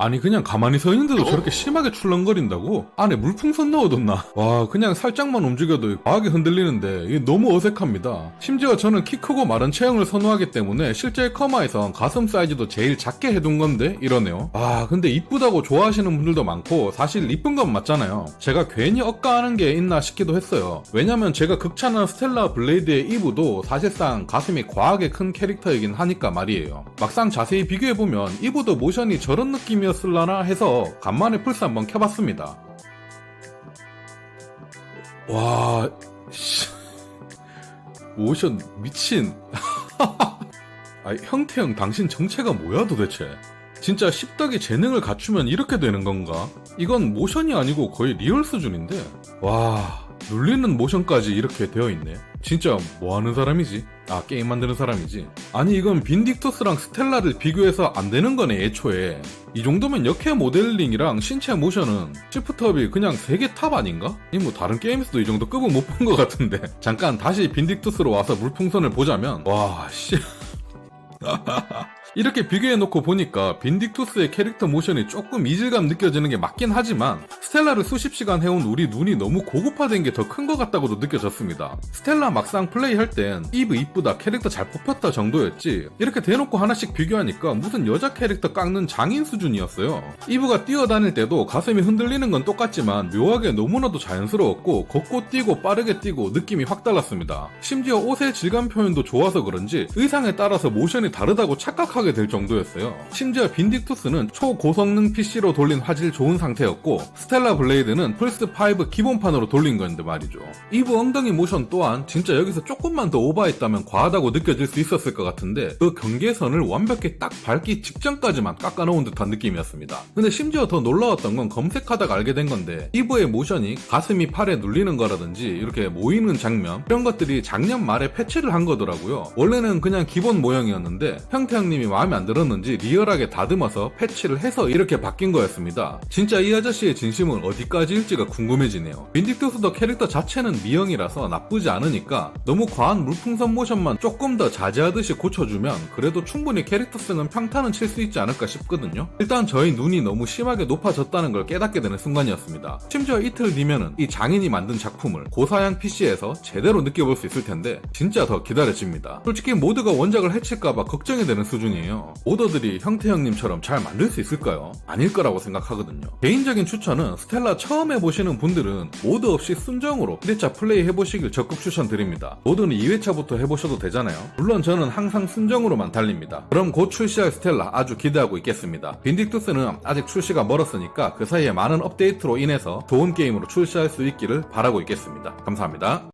아니 그냥 가만히 서 있는데도 저렇게 심하게 출렁거린다고? 안에 물풍선 넣어뒀나? 와 그냥 살짝만 움직여도 과하게 흔들리는데 이게 너무 어색합니다. 심지어 저는 키 크고 마른 체형을 선호하기 때문에 실제 커마에선 가슴 사이즈도 제일 작게 해둔 건데 이러네요. 아 근데 이쁘다고 좋아하시는 분들도 많고 사실 이쁜 건 맞잖아요. 제가 괜히 억까하는 게 있나 싶기도 했어요. 왜냐면 제가 극찬한 스텔라 블레이드의 이브도 사실상 가슴이 과하게 큰 캐릭터이긴 하니까 말이에요. 막상 자세히 비교해보면 이브도 모션이 저런 느낌이 었을라나 해서 간만에 플스 한번 켜봤습니다. 와, 씨. 모션 미친. 아, 형태형 당신 정체가 뭐야 도대체? 진짜 십덕이 재능을 갖추면 이렇게 되는 건가? 이건 모션이 아니고 거의 리얼 수준인데. 와, 눌리는 모션까지 이렇게 되어 있네. 진짜 뭐 하는 사람이지? 아, 게임 만드는 사람이지. 아니, 이건 빈딕투스랑 스텔라를 비교해서 안 되는 거네, 애초에. 이 정도면 역해 모델링이랑 신체 모션은 시프트업이 그냥 세계 탑 아닌가? 이 뭐 다른 게임에서도 이 정도 급은 못 본 것 같은데. 잠깐 다시 빈딕투스로 와서 물풍선을 보자면, 와, 씨. 이렇게 비교해놓고 보니까 빈딕투스의 캐릭터 모션이 조금 이질감 느껴지는 게 맞긴 하지만 스텔라를 수십 시간 해온 우리 눈이 너무 고급화된 게 더 큰 것 같다고도 느껴졌습니다. 스텔라 막상 플레이할 땐 이브 이쁘다 캐릭터 잘 뽑혔다 정도였지 이렇게 대놓고 하나씩 비교하니까 무슨 여자 캐릭터 깎는 장인 수준이었어요. 이브가 뛰어다닐 때도 가슴이 흔들리는 건 똑같지만 묘하게 너무나도 자연스러웠고 걷고 뛰고 빠르게 뛰고 느낌이 확 달랐습니다. 심지어 옷의 질감 표현도 좋아서 그런지 의상에 따라서 모션이 다르다고 착각하게 될 정도였어요. 심지어 빈딕투스는 초고성능 PC로 돌린 화질 좋은 상태였고 스텔라 블레이드는 플스5 기본판으로 돌린 건데 말이죠. 이브 엉덩이 모션 또한 진짜 여기서 조금만 더 오버했다면 과하다고 느껴질 수 있었을 것 같은데 그 경계선을 완벽히 딱 밟기 직전까지만 깎아놓은 듯한 느낌이었습니다. 근데 심지어 더 놀라웠던 건 검색하다가 알게 된 건데 이브의 모션이 가슴이 팔에 눌리는 거라든지 이렇게 모이는 장면 이런 것들이 작년 말에 패치를 한 거더라고요. 원래는 그냥 기본 모양이었는데 형태형님이 마음에 안 들었는지 리얼하게 다듬어서 패치를 해서 이렇게 바뀐 거였습니다. 진짜 이 아저씨의 진심은 어디까지일지가 궁금해지네요. 빈딕투스도 캐릭터 자체는 미형이라서 나쁘지 않으니까 너무 과한 물풍선 모션만 조금 더 자제하듯이 고쳐주면 그래도 충분히 캐릭터성은 평타는 칠 수 있지 않을까 싶거든요. 일단 저희 눈이 너무 심하게 높아졌다는 걸 깨닫게 되는 순간이었습니다. 심지어 이틀 뒤면은 이 장인이 만든 작품을 고사양 PC에서 제대로 느껴볼 수 있을 텐데 진짜 더 기다려집니다. 솔직히 모드가 원작을 해칠까봐 걱정이 되는 수준이 에요. 모더들이 형태 형님처럼 잘 만들 수 있을까요? 아닐 거라고 생각하거든요. 개인적인 추천은 스텔라 처음 해보시는 분들은 모드 없이 순정으로 1회차 플레이 해보시길 적극 추천드립니다. 모드는 2회차부터 해보셔도 되잖아요. 물론 저는 항상 순정으로만 달립니다. 그럼 곧 출시할 스텔라 아주 기대하고 있겠습니다. 빈딕투스는 아직 출시가 멀었으니까 그 사이에 많은 업데이트로 인해서 좋은 게임으로 출시할 수 있기를 바라고 있겠습니다. 감사합니다.